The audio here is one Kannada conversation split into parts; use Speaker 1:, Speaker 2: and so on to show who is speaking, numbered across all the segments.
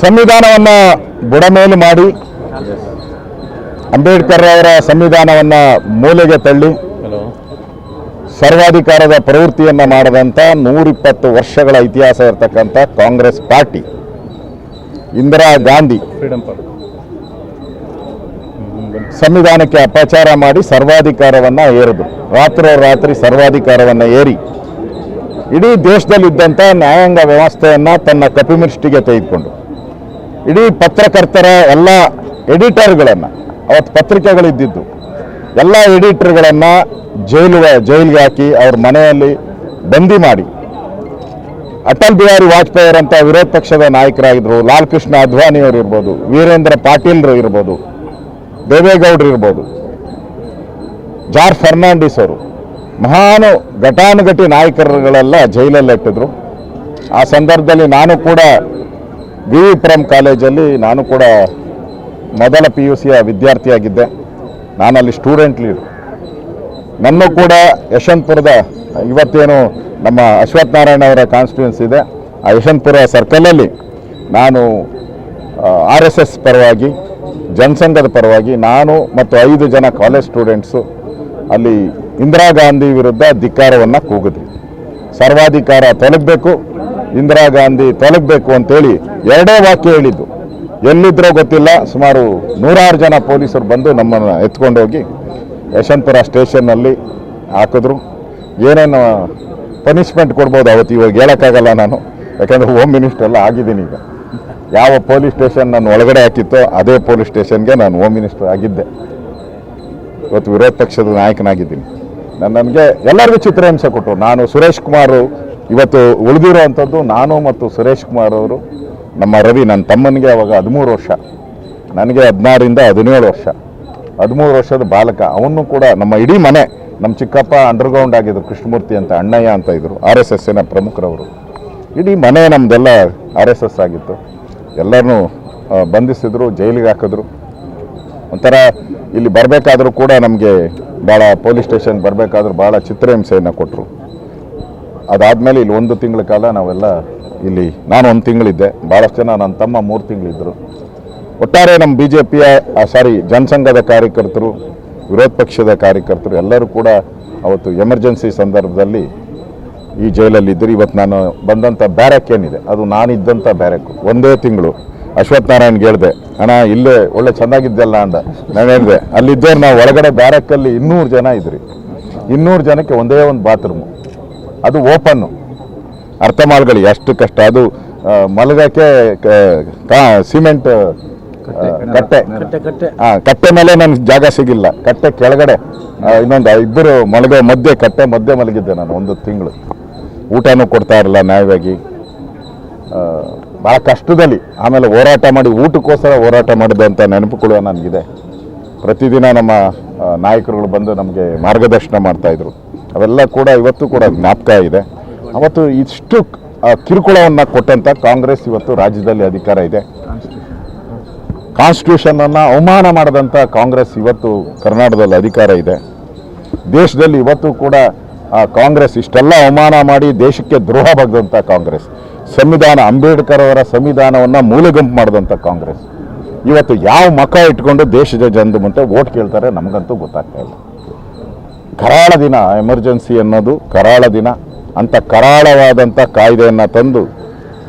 Speaker 1: ಸಂವಿಧಾನವನ್ನ ಬುಡಮೇಲು ಮಾಡಿ ಅಂಬೇಡ್ಕರ್ ಅವರ ಸಂವಿಧಾನವನ್ನ ಮೂಲೆಗೆ ತಳ್ಳಿ ಸರ್ವಾಧಿಕಾರದ ಪ್ರವೃತ್ತಿಯನ್ನ ಮಾಡದಂತ ನೂರಿಪ್ಪತ್ತು ವರ್ಷಗಳ ಇತಿಹಾಸ ಇರತಕ್ಕಂಥ ಕಾಂಗ್ರೆಸ್ ಪಾರ್ಟಿ ಇಂದಿರಾ ಗಾಂಧಿ. ಸಂವಿಧಾನಕ್ಕೆ ಅಪಚಾರ ಮಾಡಿ ಸರ್ವಾಧಿಕಾರವನ್ನ ಏರಿದ್ರು. ರಾತ್ರೋರಾತ್ರಿ ಸರ್ವಾಧಿಕಾರವನ್ನ ಏರಿ ಇಡೀ ದೇಶದಲ್ಲಿದ್ದಂಥ ನ್ಯಾಯಾಂಗ ವ್ಯವಸ್ಥೆಯನ್ನು ತನ್ನ ಕಪಿಮಿಷ್ಟಿಗೆ ತೆಗೆದುಕೊಂಡು. ಇಡೀ ಪತ್ರಕರ್ತರ ಎಲ್ಲ ಎಡಿಟರ್ಗಳನ್ನು, ಅವತ್ತು ಪತ್ರಿಕೆಗಳಿದ್ದಿದ್ದು, ಎಲ್ಲ ಎಡಿಟರ್ಗಳನ್ನು ಜೈಲು, ಜೈಲಿಗೆ ಹಾಕಿ ಅವ್ರ ಮನೆಯಲ್ಲಿ ಬಂದಿ ಮಾಡಿ. ಅಟಲ್ ಬಿಹಾರಿ ವಾಜಪೇಯಿ ಅವರಂತ ವಿರೋಧ ಪಕ್ಷದ ನಾಯಕರಾಗಿದ್ದರು ಲಾಲ್ ಕೃಷ್ಣ ಅದ್ವಾನಿಯವರು ಇರ್ಬೋದು, ವೀರೇಂದ್ರ ಪಾಟೀಲ್ರು ಇರ್ಬೋದು, ದೇವೇಗೌಡರು ಇರ್ಬೋದು ಜಾರ್ಜ್ ಫರ್ನಾಂಡಿಸ್ ಅವರು, ಮಹಾನು ಘಟಾನುಘಟಿ ನಾಯಕರುಗಳೆಲ್ಲ ಜೈಲಲ್ಲಿ ಇಟ್ಟಿದ್ರು. ಆ ಸಂದರ್ಭದಲ್ಲಿ ನಾನು ಕೂಡ ವಿ ಪುರಂ ಕಾಲೇಜಲ್ಲಿ ನಾನು ಕೂಡ ಮೊದಲ ಪಿ ಯು ಸಿಯ ವಿದ್ಯಾರ್ಥಿಯಾಗಿದ್ದೆ. ನಾನಲ್ಲಿ ಸ್ಟೂಡೆಂಟ್ ಲೀಡ್. ನನ್ನ ಕೂಡ ಯಶವಂತಪುರದ ಇವತ್ತೇನು ನಮ್ಮ ಅಶ್ವಥ್ ನಾರಾಯಣ ಅವರ ಕಾನ್ಸ್ಟಿಟ್ಯೂನ್ಸ್ ಇದೆ. ಆ ಯಶವಂತಪುರ ಸರ್ಕಲಲ್ಲಿ ನಾನು ಆರ್ ಎಸ್ ಎಸ್ ಪರವಾಗಿ, ಜನಸಂಘದ ಪರವಾಗಿ ನಾನು ಮತ್ತು ಐದು ಜನ ಕಾಲೇಜ್ ಸ್ಟೂಡೆಂಟ್ಸು ಅಲ್ಲಿ ಇಂದಿರಾ ಗಾಂಧಿ ವಿರುದ್ಧ ಧಿಕ್ಕಾರವನ್ನು ಕೂಗಿದ್ವಿ. ಸರ್ವಾಧಿಕಾರ ತೊಲಗಬೇಕು ಇಂದಿರಾ ಗಾಂಧಿ ತಲುಪಬೇಕು ಅಂತೇಳಿ ಎರಡೇ ವಾಕ್ಯ ಹೇಳಿದ್ದು. ಎಲ್ಲಿದ್ರೋ ಗೊತ್ತಿಲ್ಲ, ಸುಮಾರು ನೂರಾರು ಜನ ಪೊಲೀಸರು ಬಂದು ನಮ್ಮನ್ನು ಎತ್ಕೊಂಡೋಗಿ ಯಶವಂತಪುರ ಸ್ಟೇಷನ್ನಲ್ಲಿ ಹಾಕಿದ್ರು. ಏನೇನು ಪನಿಷ್ಮೆಂಟ್ ಕೊಡ್ಬೋದು ಅವತ್ತು, ಇವಾಗ ಹೇಳೋಕ್ಕಾಗಲ್ಲ ನಾನು. ಯಾಕಂದರೆ ಹೋಮ್ ಮಿನಿಸ್ಟರ್ ಎಲ್ಲ ಆಗಿದ್ದೀನಿ ಈಗ. ಯಾವ ಪೊಲೀಸ್ ಸ್ಟೇಷನ್ ನಾನು ಒಳಗಡೆ ಹಾಕಿತ್ತೋ ಅದೇ ಪೊಲೀಸ್ ಸ್ಟೇಷನ್ಗೆ ನಾನು ಹೋಮ್ ಮಿನಿಸ್ಟರ್ ಆಗಿದ್ದೆ. ಇವತ್ತು ವಿರೋಧ ಪಕ್ಷದ ನಾಯಕನಾಗಿದ್ದೀನಿ. ನನ್ನ ನನಗೆ ಎಲ್ಲರಿಗೂ ಚಿತ್ರಹಿಂಸೆ ಕೊಟ್ಟರು. ನಾನು ಸುರೇಶ್ ಕುಮಾರ್ ಇವತ್ತು ಉಳಿದಿರೋ ಅಂಥದ್ದು ನಾನು ಮತ್ತು ಸುರೇಶ್ ಕುಮಾರ್ ಅವರು, ನಮ್ಮ ರವಿ, ನನ್ನ ತಮ್ಮನಿಗೆ ಅವಾಗ ಹದಿಮೂರು ವರ್ಷ. ನನಗೆ ಹದಿನಾರರಿಂದ ಹದಿನೇಳು ವರ್ಷ. ಹದಿಮೂರು ವರ್ಷದ ಬಾಲಕ. ಅವನು ಕೂಡ ನಮ್ಮ ಇಡೀ ಮನೆ, ನಮ್ಮ ಚಿಕ್ಕಪ್ಪ ಅಂಡರ್ಗ್ರೌಂಡ್ ಆಗಿದ್ದರು ಕೃಷ್ಣಮೂರ್ತಿ ಅಂತ, ಅಣ್ಣಯ್ಯ ಅಂತ ಇದ್ದರು ಆರ್ ಎಸ್ ಎಸ್ಸಿನ ಪ್ರಮುಖರವರು. ಇಡೀ ಮನೆ ನಮ್ಮದೆಲ್ಲ ಆರ್ ಎಸ್ ಎಸ್ ಆಗಿತ್ತು. ಎಲ್ಲರನ್ನೂ ಬಂಧಿಸಿದ್ರು, ಜೈಲಿಗೆ ಹಾಕಿದ್ರು. ಒಂಥರ ಇಲ್ಲಿ ಬರಬೇಕಾದ್ರೂ ಕೂಡ ನಮಗೆ ಭಾಳ ಪೊಲೀಸ್ ಸ್ಟೇಷನ್ ಬರಬೇಕಾದ್ರೂ ಭಾಳ ಚಿತ್ರಹಿಂಸೆಯನ್ನು ಕೊಟ್ಟರು ಅದಾದಮೇಲೆ ಇಲ್ಲಿ ಒಂದು ತಿಂಗಳ ಕಾಲ ನಾವೆಲ್ಲ ಇಲ್ಲಿ, ನಾನು ಒಂದು ತಿಂಗಳಿದ್ದೆ. ಭಾಳಷ್ಟು ಜನ ನನ್ನ ತಮ್ಮ ಮೂರು ತಿಂಗಳಿದ್ದರು ಒಟ್ಟಾರೆ ನಮ್ಮ ಬಿ ಜೆ ಪಿಯ ಸಾರಿ ಜನಸಂಘದ ಕಾರ್ಯಕರ್ತರು, ವಿರೋಧ ಪಕ್ಷದ ಕಾರ್ಯಕರ್ತರು ಎಲ್ಲರೂ ಕೂಡ ಅವತ್ತು ಎಮರ್ಜೆನ್ಸಿ ಸಂದರ್ಭದಲ್ಲಿ ಈ ಜೈಲಲ್ಲಿ ಇದ್ದರು. ಇವತ್ತು ನಾನು ಬಂದಂಥ ಬ್ಯಾರಕ್ ಏನಿದೆ, ಅದು ನಾನಿದ್ದಂಥ ಬ್ಯಾರಕ್. ಒಂದೇ ತಿಂಗಳು. ಅಶ್ವಥ್ ನಾರಾಯಣ್ಗೆ ಹೇಳಿದೆ, ಅಣ್ಣ, ಇಲ್ಲೇ ಒಳ್ಳೆ ಚೆನ್ನಾಗಿದ್ದೆಲ್ಲ ಅಂದ. ನಾನು ಹೇಳಿದೆ, ಅಲ್ಲಿದ್ದವ್ರು ನಾವು ಒಳಗಡೆ ಬ್ಯಾರಕ್ಕಲ್ಲಿ ಇನ್ನೂರು ಜನ ಇದ್ರಿ. ಇನ್ನೂರು ಜನಕ್ಕೆ ಒಂದೇ ಒಂದು ಬಾತ್ರೂಮು. ಅದು ಓಪನ್ನು ಅರ್ಥ ಮಾಡ್ಕೊಳ್ಳಿ ಎಷ್ಟು ಕಷ್ಟ. ಅದು ಮಲಗಕ್ಕೆ ಸಿಮೆಂಟ್ ಕಟ್ಟೆ
Speaker 2: ಕಟ್ಟೆ. ಕಟ್ಟೆ
Speaker 1: ಕಟ್ಟೆ. ಮೇಲೆ ನನಗೆ ಜಾಗ ಸಿಗಿಲ್ಲ. ಕಟ್ಟೆ ಕೆಳಗಡೆ. ಇನ್ನೊಂದು ಇಬ್ಬರು ಮಲಗೋ ಮಧ್ಯೆ ಕಟ್ಟೆ ಮಧ್ಯೆ ಮಲಗಿದ್ದೆ ನಾನು ಒಂದು ತಿಂಗಳು. ಊಟನೂ ಕೊಡ್ತಾ ಇರಲಿಲ್ಲ ನ್ಯಾಯವಾಗಿ. ಭಾಳ ಕಷ್ಟದಲ್ಲಿ. ಆಮೇಲೆ ಹೋರಾಟ ಮಾಡಿ ಊಟಕ್ಕೋಸ್ಕರ ಹೋರಾಟ ಮಾಡಿದಂಥ ನೆನಪುಗಳು ನನಗಿದೆ. ಪ್ರತಿದಿನ ನಮ್ಮ ನಾಯಕರುಗಳು ಬಂದು ನಮಗೆ ಮಾರ್ಗದರ್ಶನ ಮಾಡ್ತಾಯಿದ್ರು ಅವೆಲ್ಲ ಕೂಡ ಇವತ್ತು ಕೂಡ ಜ್ಞಾಪಕ ಇದೆ. ಅವತ್ತು ಇಷ್ಟು ಕಿರುಕುಳವನ್ನು ಕೊಟ್ಟಂಥ ಕಾಂಗ್ರೆಸ್ ಇವತ್ತು ರಾಜ್ಯದಲ್ಲಿ ಅಧಿಕಾರ ಇದೆ. ಕಾನ್ಸ್ಟಿಟ್ಯೂಷನನ್ನು ಅವಮಾನ ಮಾಡಿದಂಥ ಕಾಂಗ್ರೆಸ್ ಇವತ್ತು ಕರ್ನಾಟಕದಲ್ಲಿ ಅಧಿಕಾರ ಇದೆ. ದೇಶದಲ್ಲಿ ಇವತ್ತು ಕೂಡ ಕಾಂಗ್ರೆಸ್ ಇಷ್ಟೆಲ್ಲ ಅವಮಾನ ಮಾಡಿ ದೇಶಕ್ಕೆ ದ್ರೋಹ ಬಗ್ದಂಥ ಕಾಂಗ್ರೆಸ್, ಸಂವಿಧಾನ ಅಂಬೇಡ್ಕರ್ ಅವರ ಸಂವಿಧಾನವನ್ನು ಮೂಲೆಗುಂಪು ಮಾಡಿದಂಥ ಕಾಂಗ್ರೆಸ್. ಇವತ್ತು ಯಾವ ಮಕ ಇಟ್ಕೊಂಡು ದೇಶದ ಜನದ ಮುಂದೆ ಓಟ್ ಕೇಳ್ತಾರೆ ನಮಗಂತೂ ಗೊತ್ತಾಗ್ತಾ ಇಲ್ಲ. ಕರಾಳ ದಿನ ಎಮರ್ಜೆನ್ಸಿ ಅನ್ನೋದು ಕರಾಳ ದಿನ ಅಂತ ಕರಾಳವಾದಂಥ ಕಾಯ್ದೆಯನ್ನು ತಂದು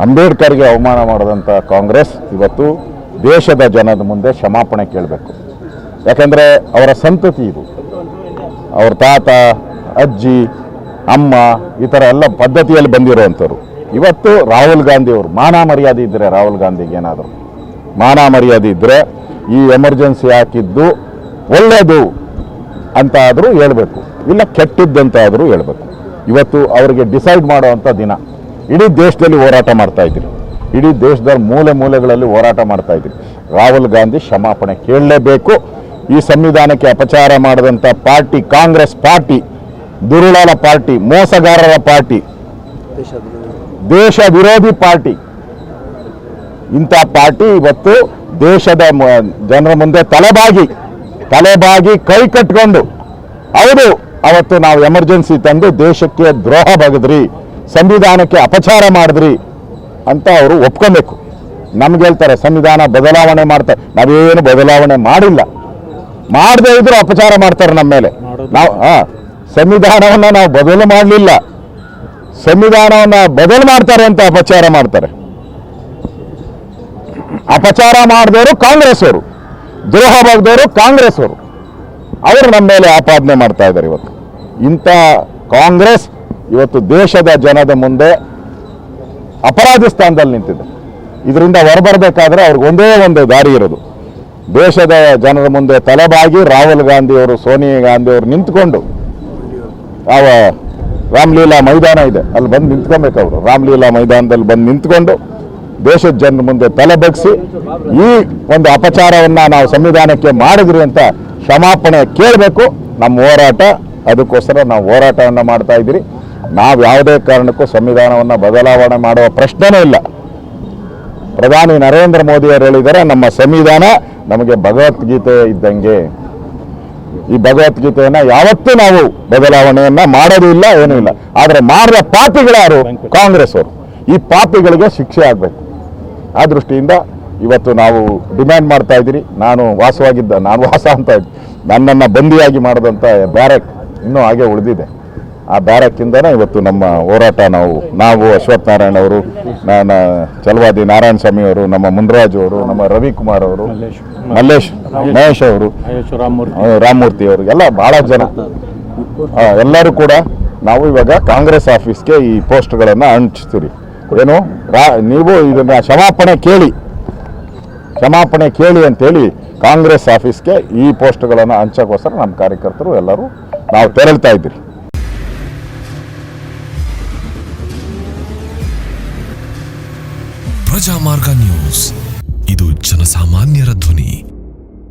Speaker 1: ಅಂಬೇಡ್ಕರ್ಗೆ ಅವಮಾನ ಮಾಡಿದಂಥ ಕಾಂಗ್ರೆಸ್ ಇವತ್ತು ದೇಶದ ಜನದ ಮುಂದೆ ಕ್ಷಮಾಪಣೆ ಕೇಳಬೇಕು. ಯಾಕಂದರೆ ಅವರ ಸಂತತಿ ಇದು. ಅವ್ರ ತಾತ, ಅಜ್ಜಿ, ಅಮ್ಮ ಈ ಥರ ಎಲ್ಲ ಪದ್ಧತಿಯಲ್ಲಿ ಬಂದಿರೋವಂಥವ್ರು. ಇವತ್ತು ರಾಹುಲ್ ಗಾಂಧಿ ಅವರು, ಮಾನ ಮರ್ಯಾದೆ ಇದ್ದರೆ ರಾಹುಲ್ ಗಾಂಧಿಗೆ ಏನಾದರೂ. ಮಾನ ಮರ್ಯಾದೆ ಇದ್ದರೆ ಈ ಎಮರ್ಜೆನ್ಸಿ ಹಾಕಿದ್ದು ಒಳ್ಳೆಯದು ಅಂತ ಆದರೂ ಹೇಳ್ಬೇಕು. ಇಲ್ಲ ಕೆಟ್ಟಿದ್ದಂತಾದರೂ ಹೇಳಬೇಕು. ಇವತ್ತು ಅವರಿಗೆ ಡಿಸೈಡ್ ಮಾಡುವಂಥ ದಿನ. ಇಡೀ ದೇಶದಲ್ಲಿ ಹೋರಾಟ ಮಾಡ್ತಾ ಇದ್ದೀರಿ. ಇಡೀ ದೇಶದ ಮೂಲೆ ಮೂಲೆಗಳಲ್ಲಿ ಹೋರಾಟ ಮಾಡ್ತಾ ಇದ್ದೀರಿ. ರಾಹುಲ್ ಗಾಂಧಿ ಕ್ಷಮಾಪಣೆ ಕೇಳಲೇಬೇಕು. ಈ ಸಂವಿಧಾನಕ್ಕೆ ಅಪಚಾರ ಮಾಡಿದಂಥ ಪಾರ್ಟಿ, ಕಾಂಗ್ರೆಸ್ ಪಾರ್ಟಿ, ದುರುಳಾಲ ಪಾರ್ಟಿ, ಮೋಸಗಾರರ ಪಾರ್ಟಿ ದೇಶ ವಿರೋಧಿ ಪಾರ್ಟಿ. ಇಂಥ ಪಾರ್ಟಿ ಇವತ್ತು ದೇಶದ ಜನರ ಮುಂದೆ ತಲೆಬಾಗಿ ತಲೆಬಾಗಿ ಕೈ ಕಟ್ಕೊಂಡು, ಹೌದು, ಅವತ್ತು ನಾವು ಎಮರ್ಜೆನ್ಸಿ ತಂದು ದೇಶಕ್ಕೆ ದ್ರೋಹ ಬಗದ್ರಿ, ಸಂವಿಧಾನಕ್ಕೆ ಅಪಚಾರ ಮಾಡಿದ್ರಿ ಅಂತ ಅವರು ಒಪ್ಕೊಬೇಕು. ನಮ್ಗೆ ಹೇಳ್ತಾರೆ, ಸಂವಿಧಾನ ಬದಲಾವಣೆ ಮಾಡ್ತಾರೆ ನಾವೇನು ಬದಲಾವಣೆ ಮಾಡಿಲ್ಲ. ಮಾಡದೇ ಇದ್ರು ಅಪಚಾರ ಮಾಡ್ತಾರೆ ನಮ್ಮ ಮೇಲೆ. ನಾವು, ಹಾ, ಸಂವಿಧಾನವನ್ನ ನಾವು ಬದಲು ಮಾಡಲಿಲ್ಲ. ಸಂವಿಧಾನವನ್ನ ಬದಲು ಮಾಡ್ತಾರೆ ಅಂತ ಅಪಚಾರ ಮಾಡ್ತಾರೆ. ಅಪಚಾರ ಮಾಡಿದವರು ಕಾಂಗ್ರೆಸ್ ಅವರು ದ್ರೋಹ ಬಗ್ದವರು ಕಾಂಗ್ರೆಸ್ ಅವರು ಅವರು ನಮ್ಮ ಮೇಲೆ ಆಪಾದನೆ ಮಾಡ್ತಾ ಇದ್ದಾರೆ ಇವತ್ತು. ಇಂಥ ಕಾಂಗ್ರೆಸ್ ಇವತ್ತು ದೇಶದ ಜನದ ಮುಂದೆ ಅಪರಾಧ ಸ್ಥಾನದಲ್ಲಿ ನಿಂತಿದೆ. ಇದರಿಂದ ಹೊರಬರಬೇಕಾದ್ರೆ ಅವ್ರಿಗೆ ಒಂದೇ ಒಂದು ದಾರಿ ಇರೋದು. ದೇಶದ ಜನರ ಮುಂದೆ ತಲೆಬಾಗಿ ರಾಹುಲ್ ಗಾಂಧಿ ಅವರು, ಸೋನಿಯಾ ಗಾಂಧಿ ಅವರು ನಿಂತ್ಕೊಂಡು ಅವ ರಾಮಲೀಲಾ ಮೈದಾನ ಇದೆ. ಅಲ್ಲಿ ಬಂದು ನಿಂತ್ಕೊಬೇಕು ಅವರು. ರಾಮಲೀಲಾ ಮೈದಾನದಲ್ಲಿ ಬಂದು ನಿಂತ್ಕೊಂಡು ದೇಶದ ಜನರ ಮುಂದೆ ತಲೆ ಬಗ್ಸಿ ಈ ಒಂದು ಅಪಚಾರವನ್ನು ನಾವು ಸಂವಿಧಾನಕ್ಕೆ ಮಾಡಿದ್ರಿ ಅಂತ ಕ್ಷಮಾಪಣೆ ಕೇಳಬೇಕು. ನಮ್ಮ ಹೋರಾಟ, ಅದಕ್ಕೋಸ್ಕರ ನಾವು ಹೋರಾಟವನ್ನು ಮಾಡ್ತಾ ಇದ್ದೀರಿ. ನಾವು ಯಾವುದೇ ಕಾರಣಕ್ಕೂ ಸಂವಿಧಾನವನ್ನು ಬದಲಾವಣೆ ಮಾಡುವ ಪ್ರಶ್ನೆನೇ ಇಲ್ಲ. ಪ್ರಧಾನಿ ನರೇಂದ್ರ ಮೋದಿ ಅವರು ಹೇಳಿದ್ದಾರೆ, ನಮ್ಮ ಸಂವಿಧಾನ ನಮಗೆ ಭಗವದ್ಗೀತೆ ಇದ್ದಂಗೆ. ಈ ಭಗವದ್ಗೀತೆಯನ್ನ ಯಾವತ್ತೂ ನಾವು ಬದಲಾವಣೆಯನ್ನು ಮಾಡೋದು ಇಲ್ಲ, ಏನೂ ಇಲ್ಲ. ಆದರೆ ಮಾಡಿದ ಪಾಪಿಗಳಾರು ಕಾಂಗ್ರೆಸ್ ಅವರು ಈ ಪಾಪಿಗಳಿಗೆ ಶಿಕ್ಷೆ ಆಗಬೇಕು. ಆ ದೃಷ್ಟಿಯಿಂದ ಇವತ್ತು ನಾವು ಡಿಮ್ಯಾಂಡ್ ಮಾಡ್ತಾ ಇದ್ದೀರಿ. ನಾನು ವಾಸವಾಗಿದ್ದ ನಾನು ವಾಸ ಅಂತ ನನ್ನನ್ನು ಬಂದಿಯಾಗಿ ಮಾಡಿದಂಥ ಬ್ಯಾರಕ್ ಇನ್ನೂ ಹಾಗೆ ಉಳಿದಿದೆ. ಆ ಬ್ಯಾರಕ್ಕಿಂದನೇ ಇವತ್ತು ನಮ್ಮ ಹೋರಾಟ ನಾವು ನಾವು ಅಶ್ವಥ್ ನಾರಾಯಣ ಅವರು ನಾನು ಚಲವಾದಿ ನಾರಾಯಣ ಸ್ವಾಮಿ ಅವರು ನಮ್ಮ ಮುನ್ರಾಜು ಅವರು ನಮ್ಮ ರವಿಕುಮಾರ್ ಅವರು ಮಲ್ಲೇಶ್ ಮಹೇಶ್ ಅವರು ರಾಮಮೂರ್ತಿ. ಅವರು ಎಲ್ಲ ಭಾಳ ಜನ. ಎಲ್ಲರೂ ಕೂಡ ನಾವು ಇವಾಗ ಕಾಂಗ್ರೆಸ್ ಆಫೀಸ್ಗೆ ಈ ಪೋಸ್ಟ್ಗಳನ್ನು ಹಂಚ್ತೀರಿ. ಏನು? ನೀವು ಇದನ್ನ ಕ್ಷಮಾಪಣೆ ಕೇಳಿ. ಕ್ಷಮಾಪಣೆ ಕೇಳಿ ಅಂತೇಳಿ ಕಾಂಗ್ರೆಸ್ ಆಫೀಸ್ಗೆ ಈ ಪೋಸ್ಟ್ಗಳನ್ನು ಹಂಚೋಕ್ಕೋಸ್ಕರ ನಮ್ಮ ಕಾರ್ಯಕರ್ತರು ಎಲ್ಲರೂ ನಾವು ತೆರಳ್ತಾ ಇದ್ದೀರಿ.
Speaker 2: ಪ್ರಜಾಮಾರ್ಗ ನ್ಯೂಸ್. ಇದು ಜನಸಾಮಾನ್ಯರ ಧ್ವನಿ.